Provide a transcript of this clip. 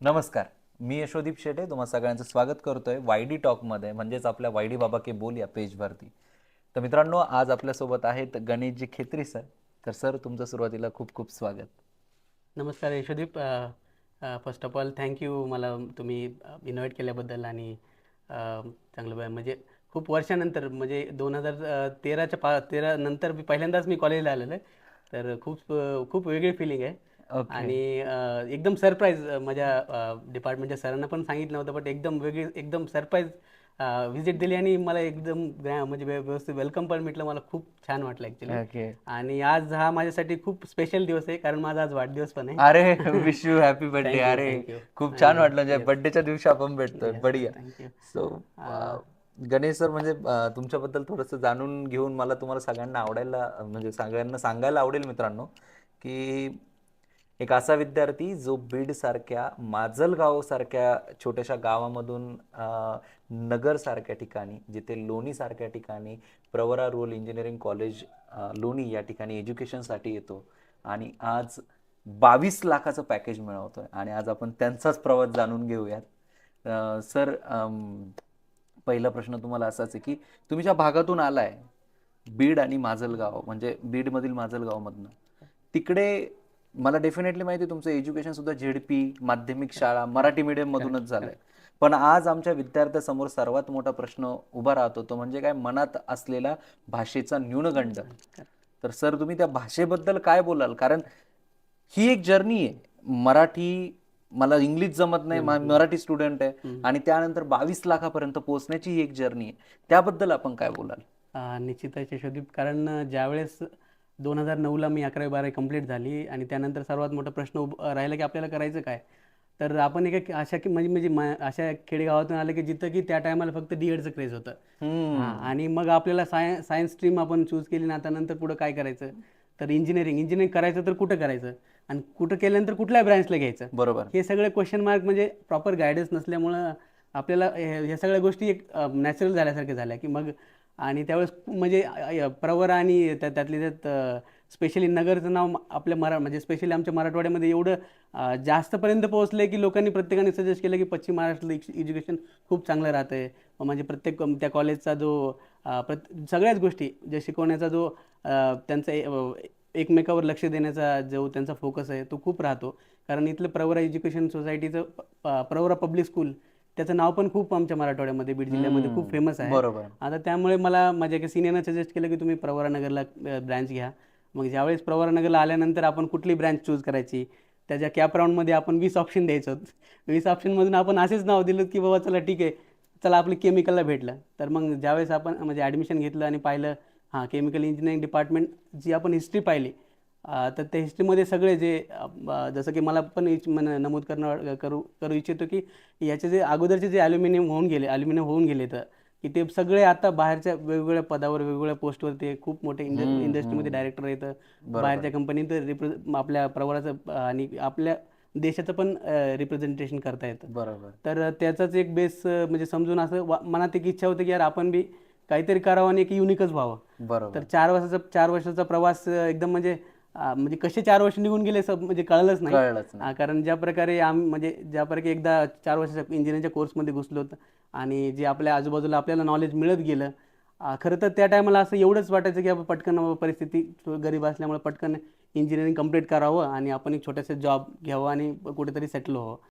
नमस्कार. मी यशोदीप शेटे तुम्हा सगळ्यांचं स्वागत करतोय वायडी टॉकमध्ये म्हणजेच आपल्या वायडी बाबा के बोल या पेजवरती तर मित्रांनो आज आपल्यासोबत आहेत गणेशजी खेत्री सर. तर सर तुमचं सुरुवातीला खूप खूप स्वागत. नमस्कार Yashodeep. First of all thank you मला तुम्ही इन्व्हाइट केल्याबद्दल आणि चांगलं म्हणजे खूप वर्षानंतर म्हणजे दोन हजार तेराच्या पा तेरा नंतर मी पहिल्यांदाच मी कॉलेजला आलेलो आहे. तर खूप खूप वेगळी फिलिंग आहे. आणि अ, एकदम सरप्राईज माझ्या डिपार्टमेंटच्या सरांना पण सांगितलं नव्हतं बट एकदम वेगळी एकदम सरप्राईज व्हिजिट दिली आणि मला एकदम ग्रॅ- म्हणजे व्यव- व्यवस्थित वेलकम पण भेटलं. मला खूप छान वाटलं ॲक्च्युली ओके. आणि आज हा माझ्यासाठी खूप स्पेशल दिवस आहे कारण माझा आज वाढदिवस पण आहे. अरे wish you happy birthday Thank you, अरे thank you. खूप छान आणि- वाटलं. म्हणजे yes. बर्थडेच्या दिवशी आपण भेटतोय. Yes, बढिया. thank you. So Ganesh sir म्हणजे अं, तुमच्याबद्दल थोडंसं जाणून घेऊन मला तुम्हाला सगळ्यांना आवडायला म्हणजे सगळ्यांना सांगायला आवडेल मित्रांनो की एक असा विद्यार्थी जो बीड सारख्या सारख्या छोट्याशा गावामधून नगरसारख्या नगर सारख्या ठिकाणी जिथे लोणी सारख्या ठिकाणी प्रवरा रोल इंजिनिअरिंग कॉलेज लोणी या ठिकाणी एज्युकेशनसाठी येतो. आणि आज बावीस लाखाचं पॅकेज मिळवतोय. आणि आज आपण त्यांचाच प्रवास जाणून घेऊयात. सर पहिला प्रश्न तुम्हाला असाच आहे की तुम्ही ज्या भागातून आलाय बीड आणि माजलगाव म्हणजे बीडमधील माजलगावमधनं तिकडे मला डेफिनेटली माहिती आहे तुमचं एज्युकेशन सुद्धा झेडपी माध्यमिक शाळा मराठी मीडियम मधूनच झालंय. पण आज आमच्या विद्यार्थ्यासमोर सर्वात मोठा प्रश्न उभा राहतो तो म्हणजे काय? मनात असलेला भाषेचा न्यूनगंड. तर सर तुम्ही त्या भाषेबद्दल काय बोलाल? कारण ही एक जर्नी आहे. मराठी मला इंग्लिश जमत नाही मराठी स्टुडंट आहे. आणि त्यानंतर बावीस लाखापर्यंत पोहोचण्याची ही एक जर्नी आहे. त्याबद्दल आपण काय बोलाल? निश्चितच यशोदीप. कारण ज्यावेळेस दोन हजार नऊला मी अकरावी बारावी कंप्लीट झाली आणि त्यानंतर सर्वात मोठा प्रश्न उभ- राहिला की आपल्याला करायचं काय? तर आपण एका अशा की म्हणजे म्हणजे म- अशा खेडेगावातून आले की जिथं की त्या टायमाला फक्त डी एडचं क्रेज होतं. हां आणि मग आपल्याला साय सायन्स स्ट्रीम आपण चूज केली ना आता नंतर पुढं काय करायचं? तर इंजिनिअरिंग इंजिनिअरिंग करायचं तर कुठं करायचं? आणि कुठं केल्यानंतर कुठल्या ब्रँचला घ्यायचं? बरोबर. हे सगळे क्वेश्चन मार्क म्हणजे प्रॉपर गायडन्स नसल्यामुळं आपल्याला हे- ह्या सगळ्या गोष्टी एक नॅचरल झाल्यासारख्या झाल्या की मग आणि त्यावेळेस म्हणजे प्रवर प्रवरा आणि त्या त्यातले त्यात स्पेशली नगरचं नाव आपल्या मरा म्हणजे स्पेशली आमच्या मराठवाड्यामध्ये एवढं जास्तपर्यंत पोहोचलं की लोकांनी प्रत्येकाने सजेस्ट केलं की पश्चिम महाराष्ट्रातलं एज्युकेशन खूप चांगलं राहतं आहे म्हणजे प्रत्येक त्या कॉलेजचा जो प्रत सगळ्याच गोष्टी जे शिकवण्याचा जो त्यांचा एकमेकावर लक्ष देण्याचा जो त्यांचा फोकस आहे तो खूप राहतो. कारण इथलं प्रवरा एज्युकेशन सोसायटीचं प्रवरा पब्लिक स्कूल त्याचं नाव पण खूप आमच्या मराठवाड्यामध्ये बीड जिल्ह्यामध्ये खूप फेमस आहे. बरोबर. आता त्यामुळे मला माझ्या एका सिनियरनं सजेस्ट केलं की तुम्ही प्रवरा नगरला ब्रँच घ्या. मग ज्यावेळेस प्रवरा नगरला आल्यानंतर आपण कुठली ब्रँच चूज करायची? त्याच्या कॅप राऊंडमध्ये आपण वीस ऑप्शन द्यायचो. वीस ऑप्शनमधून आपण असेच नाव दिलं की बाबा चला ठीक आहे चला आपलं केमिकलला भेटलं. तर मग ज्यावेळेस आपण म्हणजे ॲडमिशन घेतलं आणि पाहिलं हां केमिकल इंजिनिअरिंग डिपार्टमेंट जी आपण हिस्ट्री पाहिली तर त्या हिस्ट्रीमध्ये सगळे जे जसं की मला पण इच- मन- नमूद करणं करू करू इच्छितो की याचे जे अगोदरचे जे ॲल्युमिनियम होऊन गेले ॲल्युमिनियम होऊन गेले तर की ते सगळे आता बाहेरच्या वेगवेगळ्या पदावर वेगवेगळ्या पोस्टवर ते खूप मोठे इंडस्ट्रीमध्ये डायरेक्टर येतं. बाहेरच्या कंपनीत रिप्रे आपल्या प्रवराचं आणि आपल्या देशाचं पण रिप्रेझेंटेशन करता येतं. बरोबर. तर त्याचाच एक बेस म्हणजे समजून असं मनात एक इच्छा होती की यार आपण बी काहीतरी करावं आणि एक युनिकच व्हावं. बरोबर. तर चार वर्षाचा चार वर्षाचा प्रवास एकदम म्हणजे म्हणजे कसे चार वर्ष निघून गेले सब म्हणजे कळलंच नाही. कळलंच नाही. कारण ज्या प्रकारे आम म्हणजे ज्या प्रकारे एकदा चार वर्षाच्या इंजिनिअरिंगच्या कोर्समध्ये घुसलो होतो आणि जे आपल्या आजूबाजूला आपल्याला नॉलेज मिळत गेलं अं, खरं तर त्या टायमाला असं एवढंच वाटायचं की आपण पटकन बाबा परिस्थिती गरीब असल्यामुळे पटकन इंजिनिअरिंग कंप्लीट करावं आणि आपण एक छोटासा जॉब घ्यावं आणि कुठेतरी सेटल व्हावं.